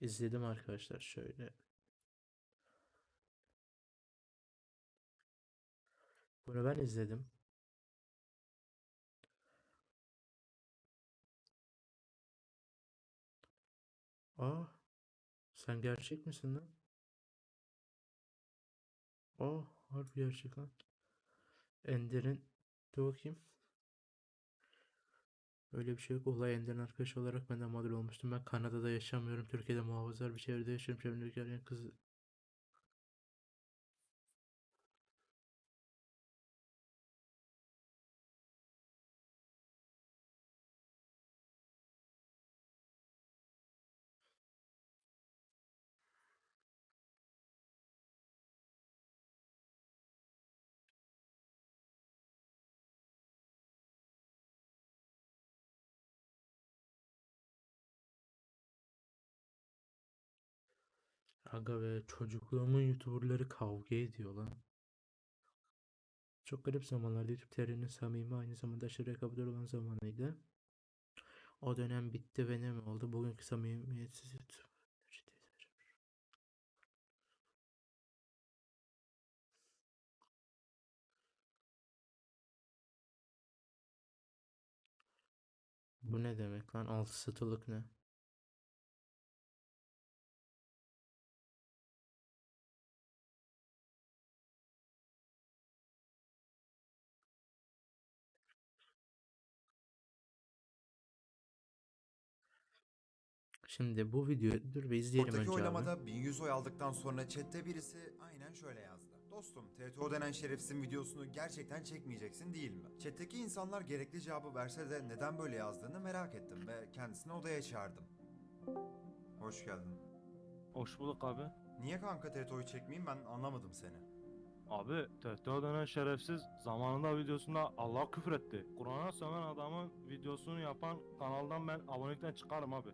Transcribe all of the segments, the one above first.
İzledim arkadaşlar şöyle. Bunu ben izledim. Aa, sen gerçek misin lan? Aa, harbi gerçek lan. Ender'in dur bakayım. Öyle bir şey yok. Olay Ender'in arkadaşı olarak ben de mağdur olmuştum. Ben Kanada'da yaşamıyorum. Türkiye'de muhafazakar bir çevrede yaşıyorum. Çevremdeki kız Aga be çocukluğumun YouTuber'ları kavga ediyor lan. Çok garip zamanlarda YouTube TR'nin samimi aynı zamanda aşırı rekabetçi olan zamanıydı. O dönem bitti ve ne mi oldu? Bugünkü samimiyetsiz YouTube. Bu ne demek lan? Altı satılık ne? Şimdi bu videoyu dur bir izleyelim Ortaki önce abi. oylamada 1100 oy aldıktan sonra chatte birisi aynen şöyle yazdı. Dostum TTO denen şerefsizin videosunu gerçekten çekmeyeceksin değil mi? Chat'teki insanlar gerekli cevabı verse de neden böyle yazdığını merak ettim ve kendisini odaya çağırdım. Hoş geldin. Hoş bulduk abi. Niye kanka TTO'yu çekmeyeyim ben anlamadım seni. Abi TTO denen şerefsiz zamanında videosunda Allah küfür etti. Kur'an'a söven adamın videosunu yapan kanaldan ben abonelikten çıkarım abi.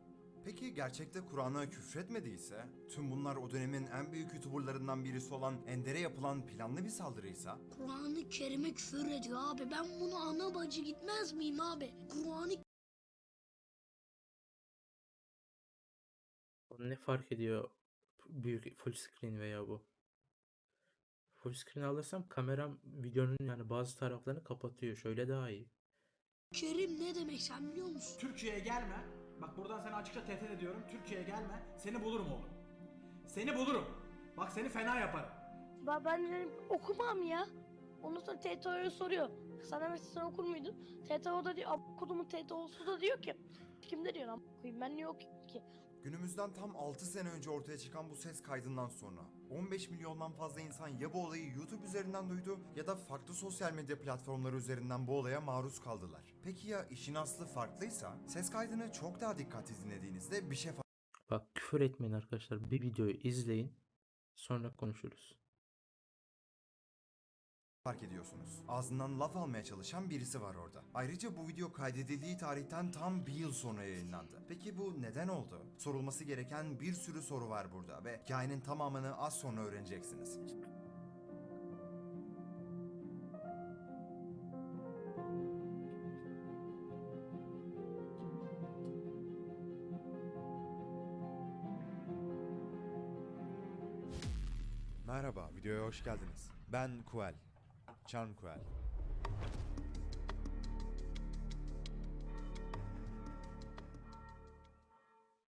Peki gerçekte Kur'an'a küfretmediyse, tüm bunlar o dönemin en büyük YouTuberlarından birisi olan Ender'e yapılan planlı bir saldırıysa, Kur'an-ı Kerim'e küfür ediyor abi. Ben bunu ana bacı gitmez miyim abi? Kur'an-ı Ne fark ediyor büyük full screen veya bu? Full screen alırsam kameram videonun yani bazı taraflarını kapatıyor. Şöyle daha iyi. Kerim ne demek sen biliyor musun? Türkiye'ye gelme. Bak buradan seni açıkça tehdit ediyorum. Türkiye'ye gelme. Seni bulurum oğlum. Seni bulurum. Bak seni fena yaparım. Ben, ben dedim okumam ya. Ondan sonra TTO'ya soruyor. Sana mesela sen okur muydun? TTO da diyor, okudumun TTO'su da diyor ki. Kimde diyor lan koyayım ben niye okuyayım ki? Günümüzden tam 6 sene önce ortaya çıkan bu ses kaydından sonra 15 milyondan fazla insan ya bu olayı YouTube üzerinden duydu ya da farklı sosyal medya platformları üzerinden bu olaya maruz kaldılar. Peki ya işin aslı farklıysa ses kaydını çok daha dikkatli dinlediğinizde bir şey Bak küfür etmeyin arkadaşlar. Bir videoyu izleyin. Sonra konuşuruz. Fark ediyorsunuz. Ağzından laf almaya çalışan birisi var orada. Ayrıca bu video kaydedildiği tarihten tam bir yıl sonra yayınlandı. Peki bu neden oldu? Sorulması gereken bir sürü soru var burada ve hikayenin tamamını az sonra öğreneceksiniz. Merhaba, videoya hoş geldiniz. Ben Kuel. Kuel.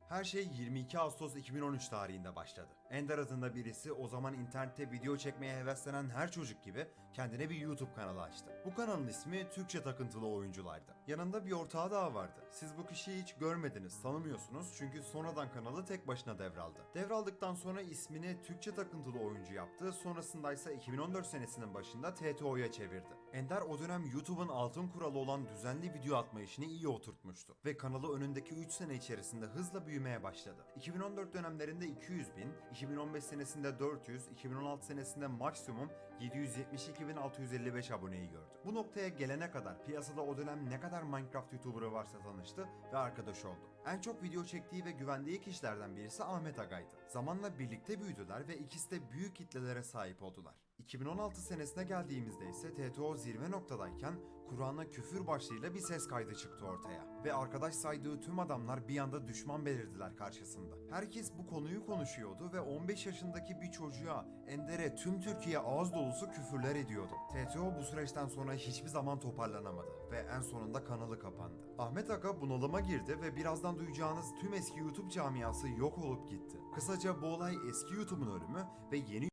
Her şey 22 Ağustos 2013 tarihinde başladı. Ender adında birisi o zaman internette video çekmeye heveslenen her çocuk gibi kendine bir YouTube kanalı açtı. Bu kanalın ismi Türkçe Takıntılı Oyunculardı. Yanında bir ortağı daha vardı. Siz bu kişiyi hiç görmediniz, tanımıyorsunuz çünkü sonradan kanalı tek başına devraldı. Devraldıktan sonra ismini Türkçe Takıntılı Oyuncu yaptı, sonrasında ise 2014 senesinin başında TTO'ya çevirdi. Ender o dönem YouTube'un altın kuralı olan düzenli video atma işini iyi oturtmuştu ve kanalı önündeki 3 sene içerisinde hızla büyümeye başladı. 2014 dönemlerinde 200 bin, 2015 senesinde 400, 2016 senesinde maksimum 772.655 aboneyi gördü. Bu noktaya gelene kadar piyasada o dönem ne kadar Minecraft YouTuber'ı varsa tanıştı ve arkadaş oldu. En çok video çektiği ve güvendiği kişilerden birisi Ahmet Aga'ydı. Zamanla birlikte büyüdüler ve ikisi de büyük kitlelere sahip oldular. 2016 senesine geldiğimizde ise TTO zirve noktadayken Kur'an'a küfür başlığıyla bir ses kaydı çıktı ortaya. Ve arkadaş saydığı tüm adamlar bir anda düşman belirdiler karşısında. Herkes bu konuyu konuşuyordu ve 15 yaşındaki bir çocuğa Ender'e tüm Türkiye ağız dolusu küfürler ediyordu. TTO bu süreçten sonra hiçbir zaman toparlanamadı ve en sonunda kanalı kapandı. Ahmet Aga bunalıma girdi ve birazdan duyacağınız tüm eski YouTube camiası yok olup gitti. Kısaca bu olay eski YouTube'un ölümü ve yeni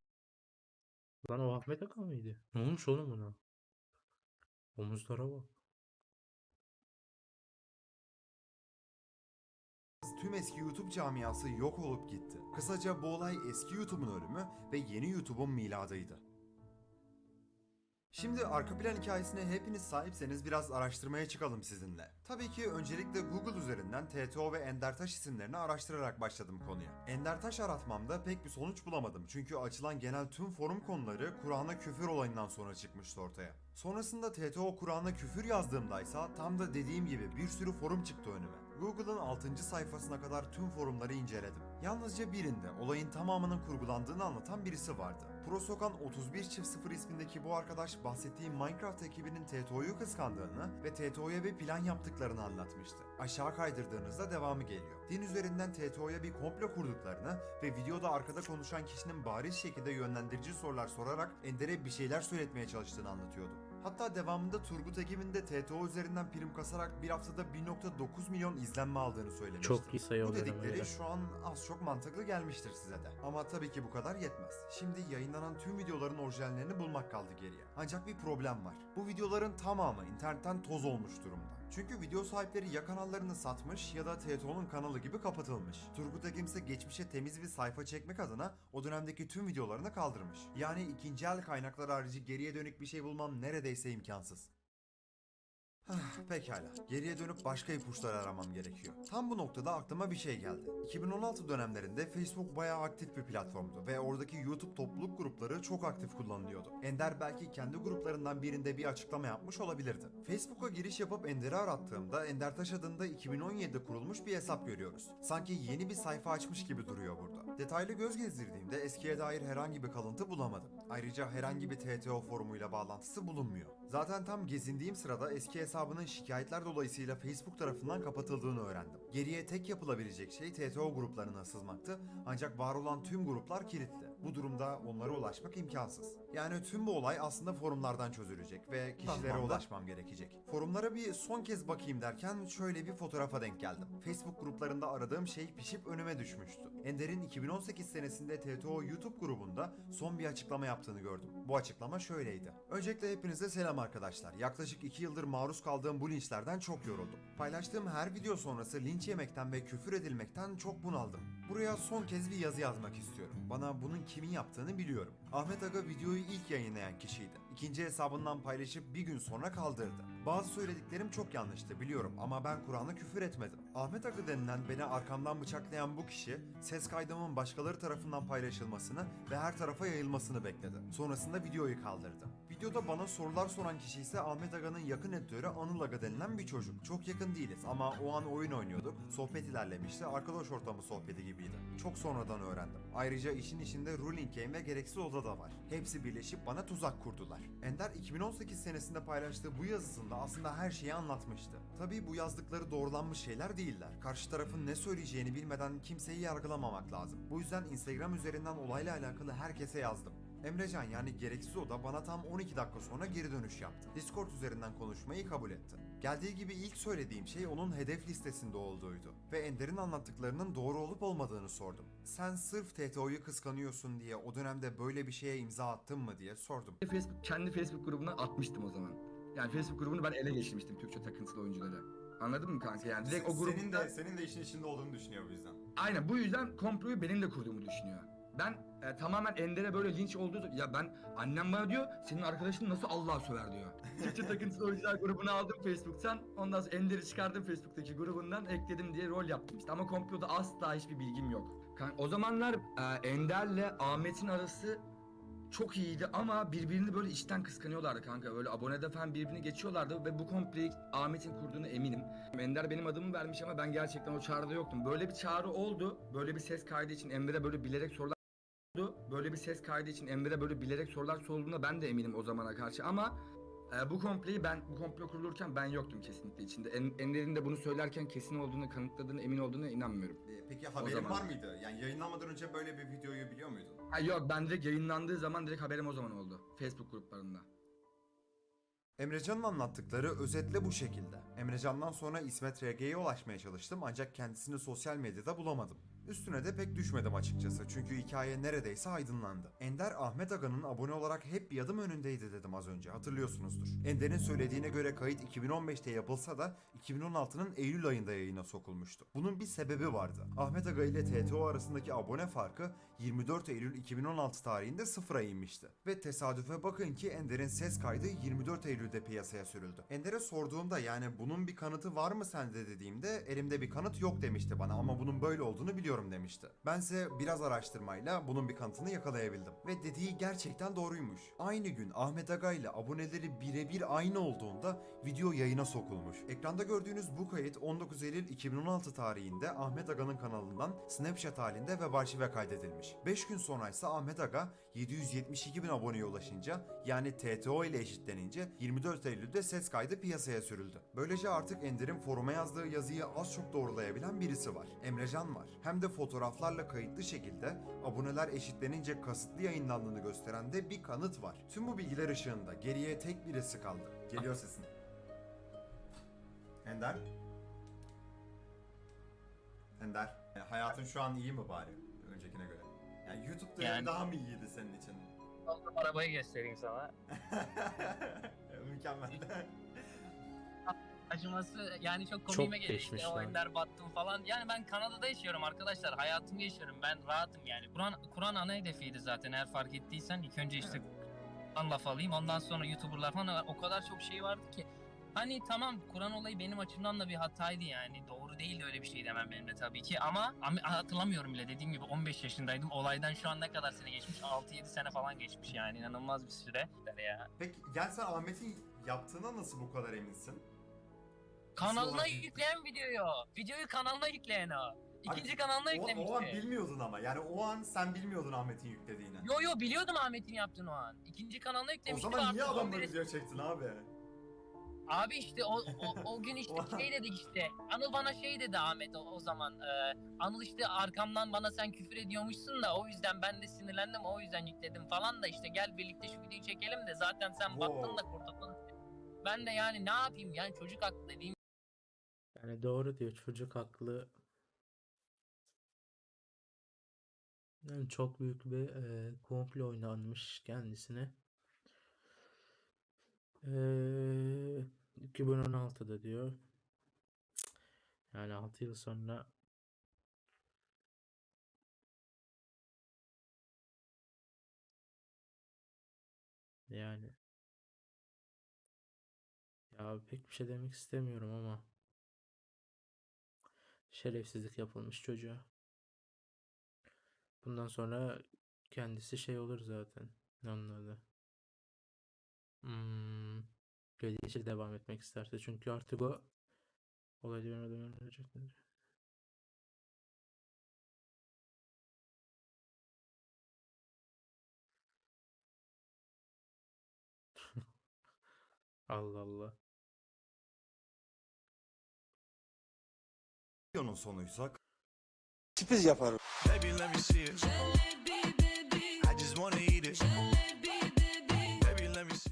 Lan o Ahmet Aka mıydı? Ne olmuş oğlum buna? Omuzlara bak. tüm eski YouTube camiası yok olup gitti. Kısaca bu olay eski YouTube'un ölümü ve yeni YouTube'un miladıydı. Şimdi arka plan hikayesine hepiniz sahipseniz biraz araştırmaya çıkalım sizinle. Tabii ki öncelikle Google üzerinden TTO ve Endertaş isimlerini araştırarak başladım konuya. Endertaş aratmamda pek bir sonuç bulamadım çünkü açılan genel tüm forum konuları Kur'an'a küfür olayından sonra çıkmıştı ortaya. Sonrasında TTO Kur'an'a küfür yazdığımdaysa tam da dediğim gibi bir sürü forum çıktı önüme. Google'ın 6. sayfasına kadar tüm forumları inceledim. Yalnızca birinde olayın tamamının kurgulandığını anlatan birisi vardı. Prosokan 31 çift 0 ismindeki bu arkadaş bahsettiğim Minecraft ekibinin TTO'yu kıskandığını ve TTO'ya bir plan yaptıklarını anlatmıştı. Aşağı kaydırdığınızda devamı geliyor. Din üzerinden TTO'ya bir komplo kurduklarını ve videoda arkada konuşan kişinin bariz şekilde yönlendirici sorular sorarak Ender'e bir şeyler söyletmeye çalıştığını anlatıyordu. Hatta devamında Turgut Ekim'in de TTO üzerinden prim kasarak bir haftada 1.9 milyon izlenme aldığını söylemişti. Çok iyi sayı Bu dedikleri öyle. şu an az çok mantıklı gelmiştir size de. Ama tabii ki bu kadar yetmez. Şimdi yayınlanan tüm videoların orijinallerini bulmak kaldı geriye. Ancak bir problem var. Bu videoların tamamı internetten toz olmuş durumda. Çünkü video sahipleri ya kanallarını satmış ya da TTO'nun kanalı gibi kapatılmış. Turgut Ekim ise geçmişe temiz bir sayfa çekmek adına o dönemdeki tüm videolarını kaldırmış. Yani ikinci el kaynaklar harici geriye dönük bir şey bulmam neredeyse imkansız. Hah, Pekala. Geriye dönüp başka ipuçları aramam gerekiyor. Tam bu noktada aklıma bir şey geldi. 2016 dönemlerinde Facebook bayağı aktif bir platformdu ve oradaki YouTube topluluk grupları çok aktif kullanılıyordu. Ender belki kendi gruplarından birinde bir açıklama yapmış olabilirdi. Facebook'a giriş yapıp Ender'i arattığımda Ender Taş adında 2017'de kurulmuş bir hesap görüyoruz. Sanki yeni bir sayfa açmış gibi duruyor burada. Detaylı göz gezdirdiğimde eskiye dair herhangi bir kalıntı bulamadım. Ayrıca herhangi bir TTO forumuyla bağlantısı bulunmuyor. Zaten tam gezindiğim sırada eski hesabının şikayetler dolayısıyla Facebook tarafından kapatıldığını öğrendim. Geriye tek yapılabilecek şey TTO gruplarına sızmaktı ancak var olan tüm gruplar kilitli. Bu durumda onlara ulaşmak imkansız. Yani tüm bu olay aslında forumlardan çözülecek ve kişilere Tamam ulaşmam gerekecek. Forumlara bir son kez bakayım derken şöyle bir fotoğrafa denk geldim. Facebook gruplarında aradığım şey pişip önüme düşmüştü. Ender'in 2018 senesinde TTO YouTube grubunda son bir açıklama yaptığını gördüm. Bu açıklama şöyleydi. Öncelikle hepinize selam arkadaşlar. Yaklaşık 2 yıldır maruz kaldığım bu linçlerden çok yoruldum. Paylaştığım her video sonrası linç yemekten ve küfür edilmekten çok bunaldım. Buraya son kez bir yazı yazmak istiyorum. Bana bunun kimin yaptığını biliyorum. Ahmet Aga videoyu ilk yayınlayan kişiydi. İkinci hesabından paylaşıp bir gün sonra kaldırdı. Bazı söylediklerim çok yanlıştı biliyorum ama ben Kur'an'a küfür etmedim. Ahmet Aga denilen beni arkamdan bıçaklayan bu kişi ses kaydımın başkaları tarafından paylaşılmasını ve her tarafa yayılmasını bekledi. Sonrasında videoyu kaldırdı. Videoda bana sorular soran kişi ise Ahmet Aga'nın yakın editörü Anıl Aga denilen bir çocuk. Çok yakın değiliz ama o an oyun oynuyorduk. Sohbet ilerlemişti. Arkadaş ortamı sohbeti gibiydi. Çok sonradan öğrendim. Ayrıca işin içinde ruling game ve gereksiz oda da var. Hepsi birleşip bana tuzak kurdular. Ender 2018 senesinde paylaştığı bu yazısında aslında her şeyi anlatmıştı. Tabii bu yazdıkları doğrulanmış şeyler değiller. Karşı tarafın ne söyleyeceğini bilmeden kimseyi yargılamamak lazım. Bu yüzden Instagram üzerinden olayla alakalı herkese yazdım. Emrecan yani gereksiz oda bana tam 12 dakika sonra geri dönüş yaptı. Discord üzerinden konuşmayı kabul etti. Geldiği gibi ilk söylediğim şey onun hedef listesinde olduğuydu. Ve Ender'in anlattıklarının doğru olup olmadığını sordum. Sen sırf TTO'yu kıskanıyorsun diye o dönemde böyle bir şeye imza attın mı diye sordum. Facebook kendi Facebook grubuna atmıştım o zaman. Yani Facebook grubunu ben ele geçirmiştim Türkçe takıntılı oyuncuları. Anladın mı kanka? Yani direkt o grupta... Senin de, senin de işin içinde olduğunu düşünüyor bu yüzden. Aynen bu yüzden komployu benim de kurduğumu düşünüyor. Ben e, tamamen Ender'e böyle linç olduğu ya ben annem bana diyor senin arkadaşın nasıl Allah'a söver diyor. Türkçe takıntılı oyuncular grubunu aldım Facebook'tan. Ondan sonra Ender'i çıkardım Facebook'taki grubundan ekledim diye rol yaptım işte. Ama komploda asla hiçbir bilgim yok. O zamanlar e, Ender'le Ahmet'in arası çok iyiydi ama birbirini böyle içten kıskanıyorlardı kanka. Böyle abonede falan birbirini geçiyorlardı ve bu kompleyi Ahmet'in kurduğunu eminim. Ender benim adımı vermiş ama ben gerçekten o çağrıda yoktum. Böyle bir çağrı oldu. Böyle bir ses kaydı için Emre'de böyle bilerek sorular. Böyle bir ses kaydı için Emre'de böyle bilerek sorular sorulduğunda ben de eminim o zamana karşı ama e, bu komployu ben bu komplo kurulurken ben yoktum kesinlikle içinde. En, Ender'in de bunu söylerken kesin olduğunu kanıtladığını emin olduğuna inanmıyorum. Ee, Peki haberin zaman. var mıydı? Yani yayınlanmadan önce böyle bir videoyu biliyor muydun? Ha yok ben direkt yayınlandığı zaman direkt haberim o zaman oldu. Facebook gruplarında. Emrecan'ın anlattıkları özetle bu şekilde. Emrecan'dan sonra İsmet RG'ye ulaşmaya çalıştım ancak kendisini sosyal medyada bulamadım. Üstüne de pek düşmedim açıkçası çünkü hikaye neredeyse aydınlandı. Ender Ahmet Aga'nın abone olarak hep bir adım önündeydi dedim az önce hatırlıyorsunuzdur. Ender'in söylediğine göre kayıt 2015'te yapılsa da 2016'nın Eylül ayında yayına sokulmuştu. Bunun bir sebebi vardı. Ahmet Aga ile TTO arasındaki abone farkı 24 Eylül 2016 tarihinde sıfıra inmişti. Ve tesadüfe bakın ki Ender'in ses kaydı 24 Eylül'de piyasaya sürüldü. Ender'e sorduğumda yani bunun bir kanıtı var mı sende dediğimde elimde bir kanıt yok demişti bana ama bunun böyle olduğunu biliyorum demişti. Bense biraz araştırmayla bunun bir kanıtını yakalayabildim. Ve dediği gerçekten doğruymuş. Aynı gün Ahmet Aga ile aboneleri birebir aynı olduğunda video yayına sokulmuş. Ekranda gördüğünüz bu kayıt 19 Eylül 2016 tarihinde Ahmet Aga'nın kanalından Snapchat halinde web arşive kaydedilmiş. 5 gün sonra ise Ahmet Aga 772 bin aboneye ulaşınca yani TTO ile eşitlenince 24 Eylül'de ses kaydı piyasaya sürüldü. Böylece artık Ender'in foruma yazdığı yazıyı az çok doğrulayabilen birisi var. Emrecan var. Hem de fotoğraflarla kayıtlı şekilde aboneler eşitlenince kasıtlı yayınlandığını gösteren de bir kanıt var. Tüm bu bilgiler ışığında geriye tek birisi kaldı. Geliyor sesin. Ender? Ender, e, hayatın şu an iyi mi bari öncekine göre? Yani YouTube'da Yani- daha mı iyiydi senin için? Aldım arabayı göstereyim sana. Mükemmel. Acıması yani çok komiğime geliyor geçmiş işte battım falan. Yani ben Kanada'da yaşıyorum arkadaşlar. Hayatımı yaşıyorum. Ben rahatım yani. Kur'an Kur'an ana hedefiydi zaten eğer fark ettiysen. ilk önce işte Kur'an laf alayım. Ondan sonra YouTuber'lar falan o kadar çok şey vardı ki. Hani tamam Kur'an olayı benim açımdan da bir hataydı yani. Doğru değil öyle bir şey demem benim de tabii ki. Ama ama hatırlamıyorum bile dediğim gibi 15 yaşındaydım. Olaydan şu an ne kadar sene geçmiş? 6-7 sene falan geçmiş yani. inanılmaz bir süre. Ya. Peki gel sen Ahmet'in yaptığına nasıl bu kadar eminsin? Kanalına yükleyen videoyu. Videoyu kanalına yükleyen o. İkinci Abi, kanalına O, yüklemişti. o an bilmiyordun ama yani o an sen bilmiyordun Ahmet'in yüklediğini. Yo yo biliyordum Ahmet'in yaptığını o an. İkinci kanalına o yüklemişti. zaman ve niye adamla 11'e video çektin abi? Abi işte o, o, o gün işte şey dedik işte. Anıl bana şey dedi Ahmet o, o zaman. e, Anıl işte arkamdan bana sen küfür ediyormuşsun da o yüzden ben de sinirlendim o yüzden yükledim falan da işte gel birlikte şu videoyu çekelim de zaten sen Wow. battın da kurtuldun. Ben de yani ne yapayım yani çocuk haklı dediğim Yani doğru diyor çocuk haklı. Yani çok büyük bir e, komplo oynanmış kendisine. Eee 2016'da diyor. Yani 6 yıl sonra yani ya pek bir şey demek istemiyorum ama şerefsizlik yapılmış çocuğa. Bundan sonra kendisi şey olur zaten. Ne onun adı? Hmm, gazeteci devam etmek isterse. Çünkü artık o olaylarına dönecek. Allah Allah. Videonun sonuysa Sürpriz yaparım. Baby, let me see it. I just wanna eat